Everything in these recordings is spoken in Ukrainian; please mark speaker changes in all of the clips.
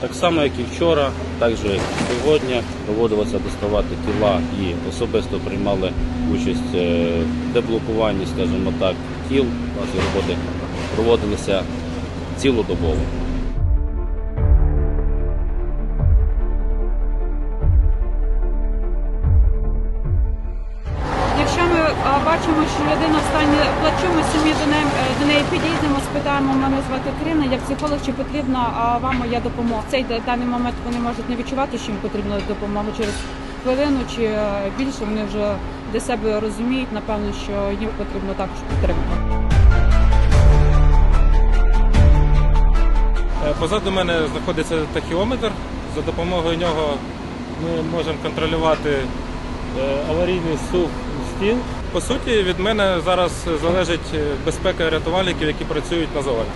Speaker 1: Так само, як і вчора, так же і сьогодні доводилося доставати тіла і особисто приймали участь е, в деблокуванні, скажімо так, тіл. Нас роботи проводилися цілодобово.
Speaker 2: Якщо ми бачимо, що людина в стані плачу, ми самі до неї, е, до неї підійдемо, спитаємо, мене звати Крина, як психолог, чи потрібна вам моя допомога. В цей даний момент вони можуть не відчувати, що їм потрібна допомога через хвилину чи е, більше. Вони вже для себе розуміють, напевно, що їм потрібно також підтримка.
Speaker 3: Е, Позаду мене знаходиться тахіометр. За допомогою нього ми можемо контролювати аварійний сув стін. По суті, від мене зараз залежить е, безпека рятувальників, які працюють на заводі.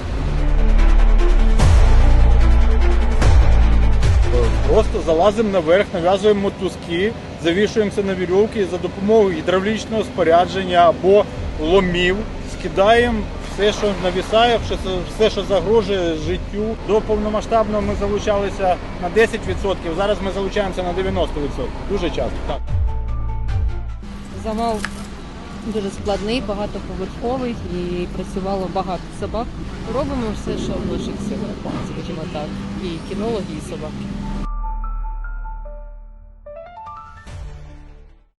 Speaker 4: Просто залазимо наверх, нав'язуємо мотузки, завішуємося на вірьовки за допомогою гідравлічного спорядження або ломів, скидаємо все, що навісає, все, що загрожує життю. До повномасштабного ми залучалися на 10%, зараз ми залучаємося на 90%. Дуже часто. Так.
Speaker 5: Завал дуже складний, багатоповерховий і працювало багато собак. Робимо все, що в наших силах, скажімо так, і кінологи, і собаки.